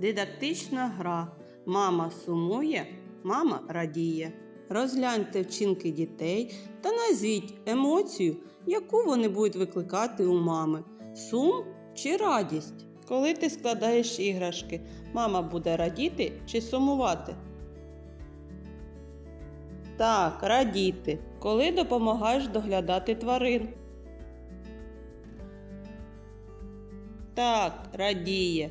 Дидактична гра. Мама сумує, мама радіє. Розгляньте вчинки дітей та назвіть емоцію, яку вони будуть викликати у мами: сум чи радість. Коли ти складаєш іграшки, мама буде радіти чи сумувати? Так, радіти. Коли допомагаєш доглядати тварин. Так, радіє.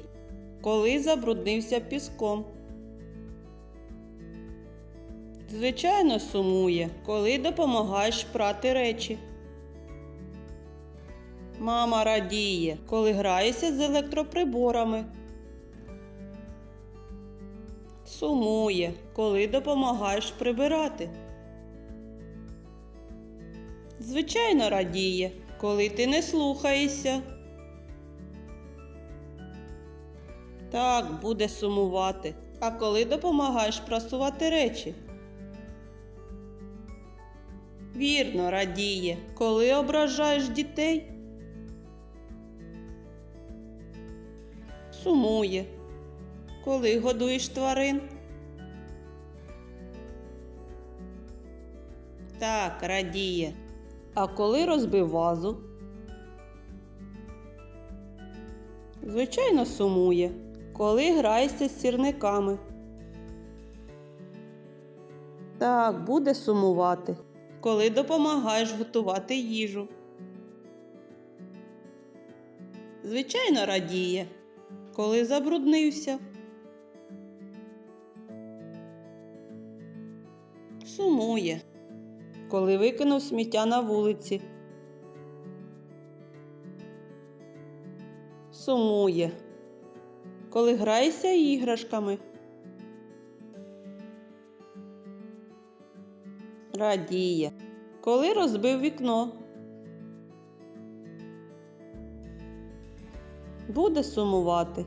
Коли забруднився піском. Звичайно, сумує, коли допомагаєш прати речі. Мама радіє, коли граєшся з електроприборами. Сумує, коли допомагаєш прибирати. Звичайно, радіє, коли ти не слухаєшся. Так, буде сумувати. А коли допомагаєш прасувати речі? Вірно, радіє, коли ображаєш дітей. Сумує, коли годуєш тварин. Так, радіє. А коли розбив вазу? Звичайно, сумує, коли граєшся з сірниками. Так, буде сумувати, коли допомагаєш готувати їжу. Звичайно, радіє, коли забруднився. Сумує, коли викинув сміття на вулиці. Сумує, коли граєшся іграшками. Радіє, коли розбив вікно. Буде сумувати,